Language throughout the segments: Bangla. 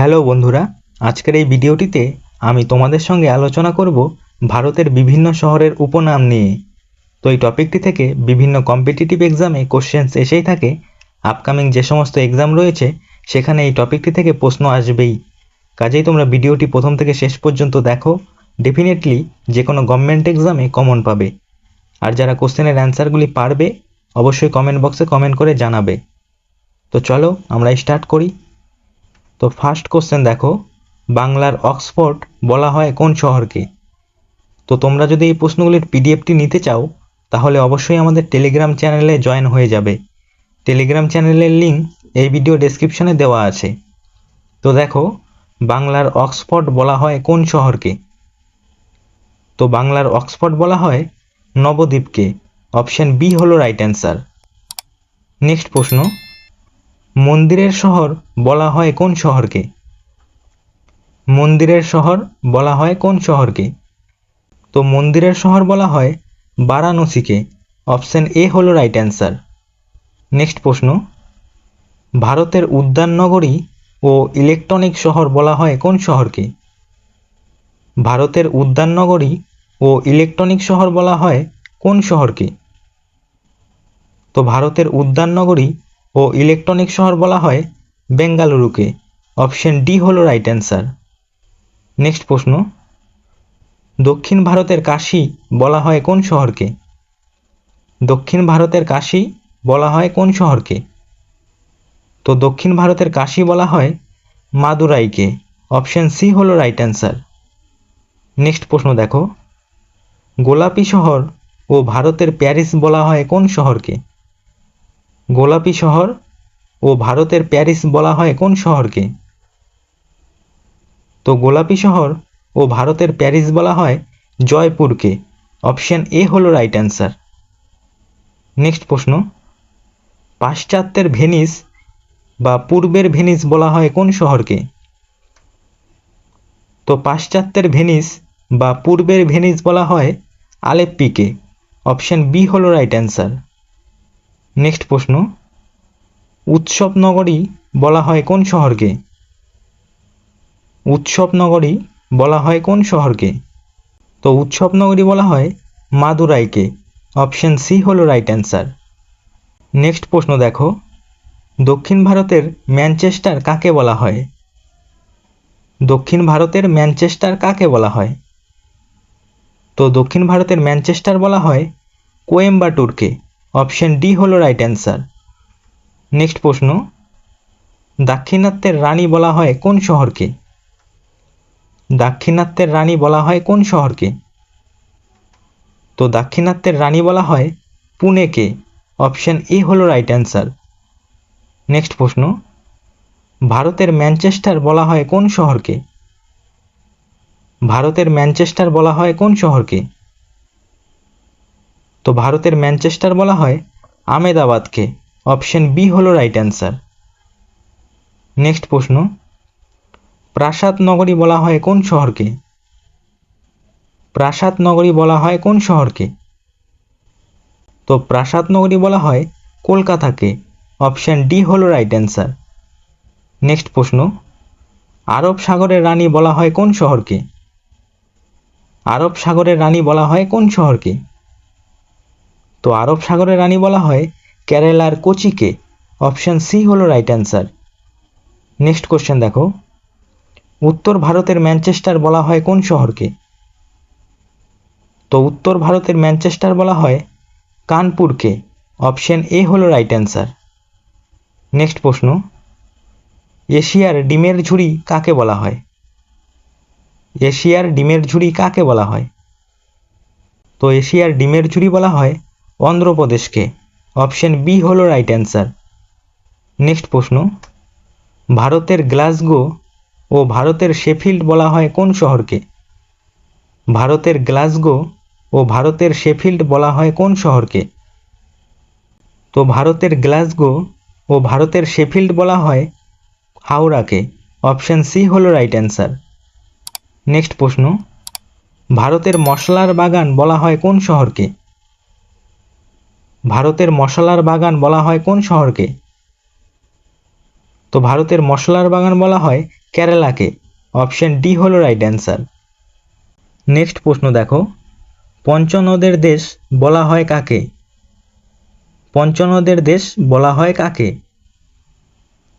হ্যালো বন্ধুরা, আজকের এই ভিডিওটিতে আমি তোমাদের সঙ্গে আলোচনা করব ভারতের বিভিন্ন শহরের উপনাম নিয়ে। তো এই টপিকটি থেকে বিভিন্ন কম্পিটিটিভ এক্সামে কোশ্চেন্স এসেই থাকে। আপকামিং যে সমস্ত এক্সাম রয়েছে, সেখানে এই টপিকটি থেকে প্রশ্ন আসবেই। কাজেই তোমরা ভিডিওটি প্রথম থেকে শেষ পর্যন্ত দেখো ডেফিনেটলি যে কোনো গভর্নমেন্ট এক্সামে কমন পাবে। আর যারা কোশ্চেনের অ্যান্সারগুলি পারবে, অবশ্যই কমেন্ট বক্সে কমেন্ট করে জানাবে। তো চলো আমরা স্টার্ট করি। তো ফার্স্ট কোশ্চেন দেখো, বাংলার অক্সফোর্ড বলা হয় কোন শহরকে? তো তোমরা যদি এই প্রশ্নগুলির পিডিএফটি নিতে চাও, তাহলে অবশ্যই আমাদের টেলিগ্রাম চ্যানেলে জয়েন হয়ে যাবে। টেলিগ্রাম চ্যানেলের লিঙ্ক এই ভিডিও ডেসক্রিপশনে দেওয়া আছে। তো দেখো, বাংলার অক্সফোর্ড বলা হয় কোন শহরকে? তো বাংলার অক্সফোর্ড বলা হয় নবদ্বীপকে। অপশান বি হলো রাইট অ্যান্সার নেক্সট প্রশ্ন মন্দিরের শহর বলা হয় কোন শহরকে? মন্দিরের শহর বলা হয় কোন শহরকে? তো মন্দিরের শহর বলা হয় বারাণসীকে। অপশন এ হলো রাইট অ্যান্সার নেক্সট প্রশ্ন। ভারতের উদ্যান নগরী ও ইলেকট্রনিক শহর বলা হয় কোন শহরকে? ভারতের উদ্যান নগরী ও ইলেকট্রনিক শহর বলা হয় কোন শহরকে? তো ভারতের উদ্যান নগরী ও ইলেকট্রনিক শহর বলা হয় বেঙ্গালুরুকে। অপশন ডি হলো রাইট অ্যান্সার নেক্সট প্রশ্ন। দক্ষিণ ভারতের কাশি বলা হয় কোন শহরকে? দক্ষিণ ভারতের কাশি বলা হয় কোন শহরকে? তো দক্ষিণ ভারতের কাশি বলা হয় মাদুরাইকে। অপশন সি হলো রাইট অ্যান্সার নেক্সট প্রশ্ন দেখো। গোলাপি শহর ও ভারতের প্যারিস বলা হয় কোন শহরকে? গোলাপি শহর ও ভারতের প্যারিস বলা হয় কোন শহরকে? তো গোলাপি শহর ও ভারতের প্যারিস বলা হয় জয়পুরকে। অপশন এ হলো রাইট অ্যান্সার নেক্সট প্রশ্ন। পাশ্চাত্যের ভেনিস বা পূর্বের ভেনিস বলা হয় কোন শহরকে? তো পাশ্চাত্যের ভেনিস বা পূর্বের ভেনিস বলা হয় আলেপ্পিকে। অপশন বি হলো রাইট অ্যান্সার নেক্সট প্রশ্ন উৎসব নগরী বলা হয় কোন শহরকে? উৎসব নগরী বলা হয় কোন শহরকে? তো উৎসব নগরী বলা হয় মাদুরাইকে। অপশন সি হলো রাইট অ্যান্সার। নেক্সট প্রশ্ন দেখো, দক্ষিণ ভারতের ম্যানচেস্টার কাকে বলা হয়? দক্ষিণ ভারতের ম্যানচেস্টার কাকে বলা হয়? তো দক্ষিণ ভারতের ম্যানচেস্টার বলা হয় কোয়েম্বাটুরকে। অপশন ডি হলো রাইট অ্যান্সার নেক্সট প্রশ্ন, দাক্ষিণাত্যের রানী বলা হয় কোন শহরকে? দাক্ষিণাত্যের রানী বলা হয় কোন শহরকে? তো দাক্ষিণাত্যের রানী বলা হয় পুনেকে। অপশন এ হলো রাইট অ্যান্সার নেক্সট প্রশ্ন, ভারতের ম্যানচেস্টার বলা হয় কোন শহরকে? ভারতের ম্যানচেস্টার বলা হয় কোন শহরকে? তো ভারতের ম্যানচেস্টার বলা হয় আমেদাবাদকে। অপশন বি হলো রাইট অ্যান্সার নেক্সট প্রশ্ন। প্রাসাদ নগরী বলা হয় কোন শহরকে? প্রাসাদ নগরী বলা হয় কোন শহরকে? তো প্রাসাদ নগরী বলা হয় কলকাতাকে। অপশন ডি হলো রাইট অ্যান্সার নেক্সট প্রশ্ন। আরব সাগরের রানী বলা হয় কোন শহরকে? আরব সাগরের রানী বলা হয় কোন শহরকে? তো আরব সাগরের রানী বলা হয় কেরালার কোচিকে। অপশন সি হলো রাইট অ্যান্সার নেক্সট কোশ্চেন দেখো। উত্তর ভারতের ম্যানচেস্টার বলা হয় কোন শহরকে? তো উত্তর ভারতের ম্যানচেস্টার বলা হয় কানপুরকে। অপশন এ হলো রাইট অ্যান্সার নেক্সট প্রশ্ন। এশিয়ার ডিমের ঝুড়ি কাকে বলা হয়? এশিয়ার ডিমের ঝুড়ি কাকে বলা হয়? তো এশিয়ার ডিমের ঝুড়ি বলা হয় অন্ধ্রপ্রদেশকে। অপশন বি হলো রাইট অ্যান্সার নেক্সট প্রশ্ন, ভারতের গ্লাসগো ও ভারতের শেফিল্ড বলা হয় কোন শহরকে? ভারতের গ্লাসগো ও ভারতের শেফিল্ড বলা হয় কোন শহরকে? তো ভারতের গ্লাসগো ও ভারতের শেফিল্ড বলা হয় হাওড়াকে। অপশন সি হলো রাইট অ্যান্সার নেক্সট প্রশ্ন, ভারতের মশলার বাগান বলা হয় কোন শহরকে? ভারতের মশলার বাগান বলা হয় কোন শহরকে? তো ভারতের মশলার বাগান বলা হয় কেরালাকে। অপশন ডি হলো রাইট অ্যান্সার নেক্সট প্রশ্ন দেখো। পঞ্চনদের দেশ বলা হয় কাকে? পঞ্চনদের দেশ বলা হয় কাকে?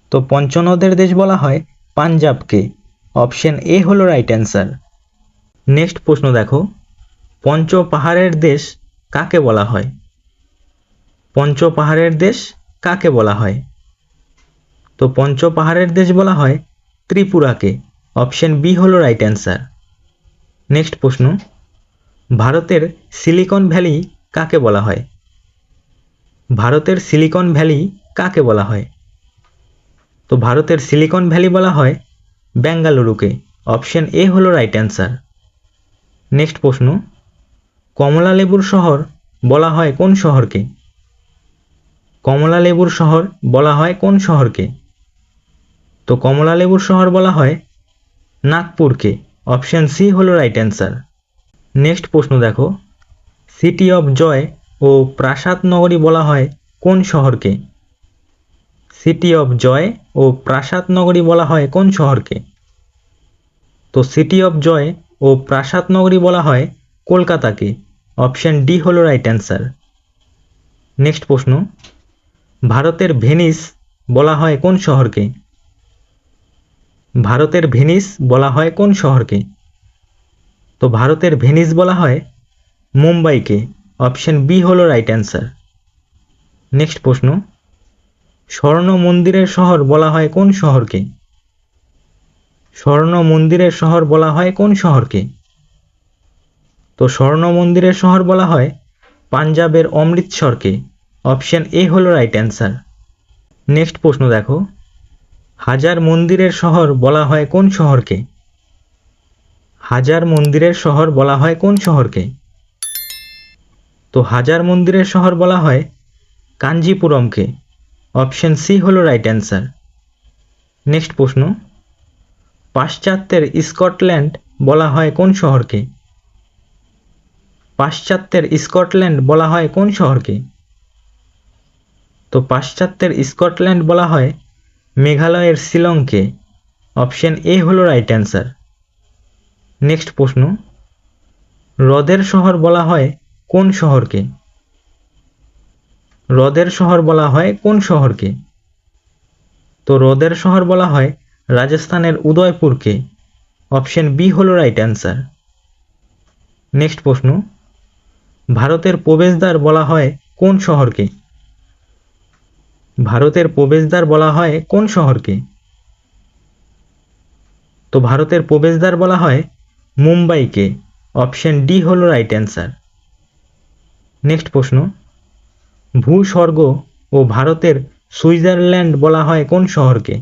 তো পঞ্চনদের দেশ বলা হয় পাঞ্জাবকে। অপশন এ হলো রাইট অ্যান্সার নেক্সট প্রশ্ন দেখো। পঞ্চ পাহাড়ের দেশ কাকে বলা হয়? পঞ্চ পাহাড়ের দেশ কাকে বলা হয়? তো পঞ্চ পাহাড়ের দেশ বলা হয় ত্রিপুরাকে। অপশন বি হলো রাইট অ্যান্সার নেক্সট প্রশ্ন, ভারতের সিলিকন ভ্যালি কাকে বলা হয়? ভারতের সিলিকন ভ্যালি কাকে বলা হয়? তো ভারতের সিলিকন ভ্যালি বলা হয় বেঙ্গালুরুকে। অপশন এ হলো রাইট অ্যান্সার নেক্সট প্রশ্ন কমলা লেবুর শহর বলা হয় কোন শহরকে? কমলা লেবুর শহর বলা হয় কোন শহরকে? তো কমলা লেবুর শহর বলা হয় নাগপুরকে। অপশন সি হলো রাইট অ্যান্সার নেক্সট প্রশ্ন দেখো। সিটি অফ জয় ও প্রাসাদ নগরী বলা হয় কোন শহরকে? সিটি অফ জয় ও প্রাসাদ নগরী বলা হয় কোন শহরকে? তো সিটি অফ জয় ও প্রাসাদ নগরী বলা হয় কলকাতাকে। অপশন ডি হলো রাইট অ্যান্সার নেক্সট প্রশ্ন। ভারতের ভেনিস বলা হয় কোন শহরকে? ভারতের ভেনিস বলা হয় কোন শহরকে? তো ভারতের ভেনিস বলা হয় মুম্বাইকে। অপশন বি হলো রাইট অ্যান্সার। নেক্সট প্রশ্ন। স্বর্ণ মন্দিরের শহর বলা হয় কোন শহরকে? স্বর্ণ মন্দিরের শহর বলা হয় কোন শহরকে? তো স্বর্ণ মন্দিরের শহর বলা হয় পাঞ্জাবের অমৃতসরকে। অপশন এ হলো রাইট অ্যান্সার নেক্সট প্রশ্ন দেখো। হাজার মন্দিরের শহর বলা হয় কোন শহরকে? হাজার মন্দিরের শহর বলা হয় কোন শহরকে? তো হাজার মন্দিরের শহর বলা হয় কাঞ্জিপুরমকে। অপশন সি হলো রাইট অ্যান্সার নেক্সট প্রশ্ন। পাশ্চাত্যের স্কটল্যান্ড বলা হয় কোন শহরকে? পাশ্চাত্যের স্কটল্যান্ড বলা হয় কোন শহরকে? তো পাশ্চাত্যের স্কটল্যান্ড বলা হয় মেঘালয়ের শিলংকে। অপশন এ হলো রাইট অ্যান্সার নেক্সট প্রশ্ন। হ্রদের শহর বলা হয় কোন শহরকে? হ্রদের শহর বলা হয় কোন শহরকে? তো হ্রদের শহর বলা হয় রাজস্থানের উদয়পুরকে। অপশন বি হলো রাইট অ্যান্সার নেক্সট প্রশ্ন। ভারতের প্রবেশদ্বার বলা হয় কোন শহরকে? ভারতের প্রবেশদ্বার বলা হয় কোন শহরকে? তো ভারতের প্রবেশদ্বার বলা হয় মুম্বাইকে। অপশন ডি হলো রাইট অ্যান্সার নেক্সট প্রশ্ন। ভূস্বর্গ ও ভারতের সুইজারল্যান্ড বলা হয় কোন শহরকে?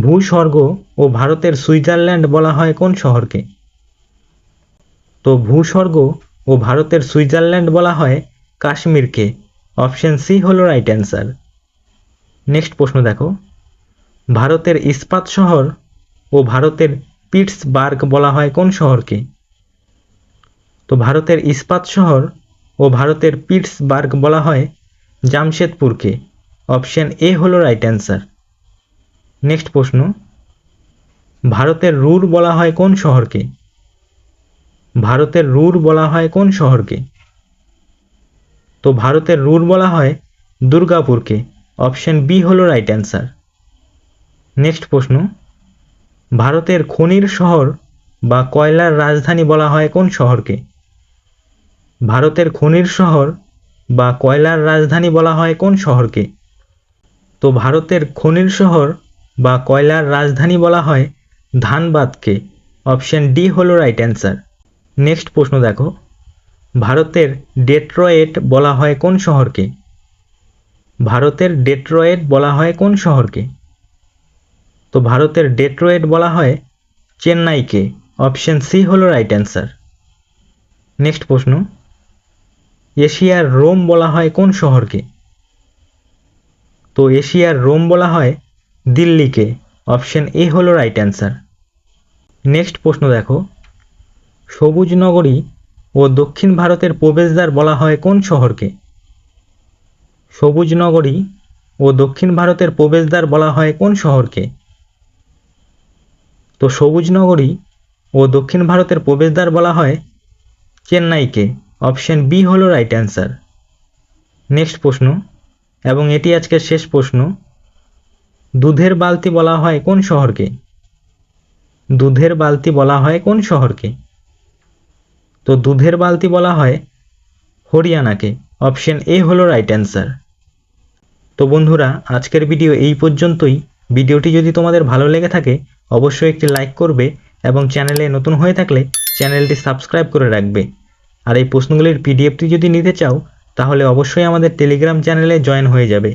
ভূস্বর্গ ও ভারতের সুইজারল্যান্ড বলা হয় কোন শহরকে? তো ভূস্বর্গ ও ভারতের সুইজারল্যান্ড বলা হয় কাশ্মীরকে। অপশন সি হলো রাইট অ্যান্সার নেক্সট প্রশ্ন দেখো। ভারতের ইস্পাত শহর ও ভারতের পিটসবার্গ বলা হয় কোন শহরকে? তো ভারতের ইস্পাত শহর ও ভারতের পিটসবার্গ বলা হয় জামশেদপুরকে। অপশন এ হলো রাইট অ্যান্সার নেক্সট প্রশ্ন। ভারতের রুর বলা হয় কোন শহরকে? ভারতের রুর বলা হয় কোন শহরকে? তো ভারতের রুর বলা হয় দুর্গাপুরকে। অপশন বি হলো রাইট অ্যান্সার নেক্সট প্রশ্ন। ভারতের খনির শহর বা কয়লার রাজধানী বলা হয় কোন শহরকে? ভারতের খনির শহর বা কয়লার রাজধানী বলা হয় কোন শহরকে? তো ভারতের খনির শহর বা কয়লার রাজধানী বলা হয় ধানবাদকে। অপশন ডি হলো রাইট অ্যান্সার নেক্সট প্রশ্ন দেখো। ভারতের ডেট্রয়েট বলা হয় কোন শহরকে? ভারতের ডেট্রয়েট বলা হয় কোন শহরকে? তো ভারতের ডেট্রয়েট বলা হয় চেন্নাইকে। অপশন সি হলো রাইট অ্যান্সার নেক্সট প্রশ্ন। এশিয়ার রোম বলা হয় কোন শহরকে? তো এশিয়ার রোম বলা হয় দিল্লিকে। অপশন এ হলো রাইট অ্যান্সার নেক্সট প্রশ্ন দেখো। সবুজ নগরী ও দক্ষিণ ভারতের প্রবেশদ্বার বলা হয় কোন শহরকে? সবুজ নগরী ও দক্ষিণ ভারতের প্রবেশদ্বার বলা হয় কোন শহরকে? তো সবুজ নগরী ও দক্ষিণ ভারতের প্রবেশদ্বার বলা হয় চেন্নাইকে। অপশন বি হলো রাইট অ্যান্সার নেক্সট প্রশ্ন, এবং এটি আজকের শেষ প্রশ্ন, দুধের বালতি বলা হয় কোন শহরকে? দুধের বালতি বলা হয় কোন শহরকে? তো দুধের বালতি বলা হয় হরিয়ানাকে। অপশন এ হলো রাইট অ্যান্সার তো বন্ধুরা, আজকের ভিডিও এই পর্যন্তই। ভিডিওটি যদি তোমাদের ভালো লেগে থাকে, অবশ্যই একটি লাইক করবে এবং চ্যানেলে নতুন হয়ে থাকলে চ্যানেলটি সাবস্ক্রাইব করে রাখবে। আর এই প্রশ্নগুলির পিডিএফটি যদি নিতে চাও, তাহলে অবশ্যই আমাদের টেলিগ্রাম চ্যানেলে জয়েন হয়ে যাবে।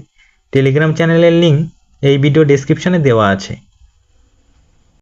টেলিগ্রাম চ্যানেলের লিঙ্ক এই ভিডিও ডেসক্রিপশনে দেওয়া আছে।